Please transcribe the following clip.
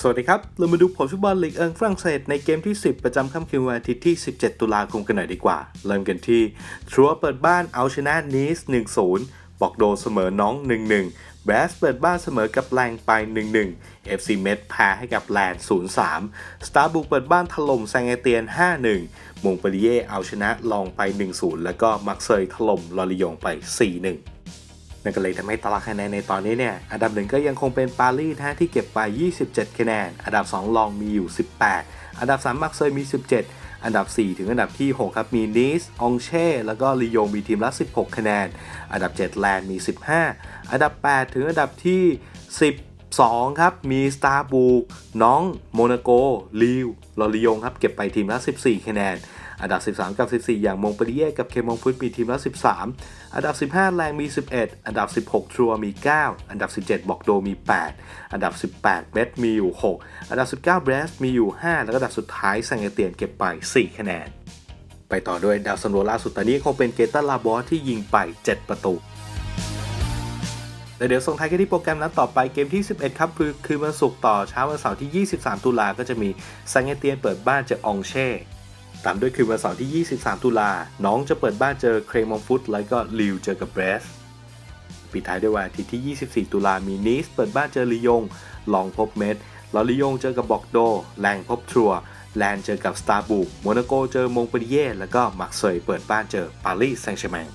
สวัสดีครับ เรามาดูผลฟุตบอลลีกเอิงฝรั่งเศสในเกมที่ 10 ประจำค่ำคืนวันอาทิตย์ที่ 17 ตุลาคมกันหน่อยดีกว่า เริ่มกันที่ทรัวเปิดบ้านเอาชนะนีส 1-0 บอกโดเสมอน้อง 1-1 แบสเปิดบ้านเสมอกับแรงไป 1-1 FC เมดแพ้ให้กับแลนด์ 0-3 สตาร์บุกเปิดบ้านถล่มแซงเอเตียน 5-1 มงเปรีเย่เอาชนะลองไป 1-0 แล้วก็มักเซยถล่มลอริยงไป 4-1 นั่นก็เลยทำให้ตารางคะแนนในตอนนี้เนี่ยอันดับหนึ่งก็ยังคงเป็นปารีสฮะที่เก็บไป 27 คะแนน อันดับ 2 ลองมีอยู่ 18 อันดับ 3 มักเซยมี 17 อันดับ 4 ถึงอันดับที่ 6 ครับมีนิสองเช่ แล้วก็ลียงมีทีมละ 16 คะแนน อันดับ 7 แลนด์มี 15 อันดับ 8 ถึงอันดับที่ 10 2 ครับ มีสตาร์บูกน้อง โมนาโกลิวลอริยงครับ เก็บไปทีมละ 14 คะแนน อันดับ 13 กับ 14 อย่างมงปรีเย่กับเคมองฟุตมีทีมละ 13 อันดับ 15 แรงมี 11 อันดับ 16 ทรัวมี 9 อันดับ 17 บอกโดมี 8 อันดับ 18เบสมีอยู่ 6 อันดับ 19เบรสมีอยู่ 5 แล้วก็อันดับสุดท้ายแซงเอเตียนเก็บไป 4 คะแนน ไปต่อด้วยดาวซันโวล่าสุดตอนนี้คงเป็นเกตาลาบอสที่ยิงไป 7 ประตู แต่เดี๋ยวส่งท้ายกันที่โปรแกรมนัดต่อไปเกมที่ 11 ครับ คือคืนวันศุกร์ต่อเช้าวันเสาร์ที่ 23 ตุลาก็จะมีซังเอเตียนเปิดบ้านเจอองเช่ ตามด้วยคืนวันเสาร์ที่ 23 ตุลาน้องจะเปิดบ้านเจอเครมองฟุตแล้วก็ลิวเจอกับเบรสปิดท้ายด้วยวันอาทิตย์ที่ 24 ตุลามีนิสเปิดบ้านเจอลียง ลองพบเมดลอลียงเจอกับบอกโด แรงพบทัวแลนเจอกับสตาร์บุกโมนาโกเจอมงเปรีเย่แล้วก็มักเซยเปิดบ้านเจอปารีสแซงต์แชร์แมง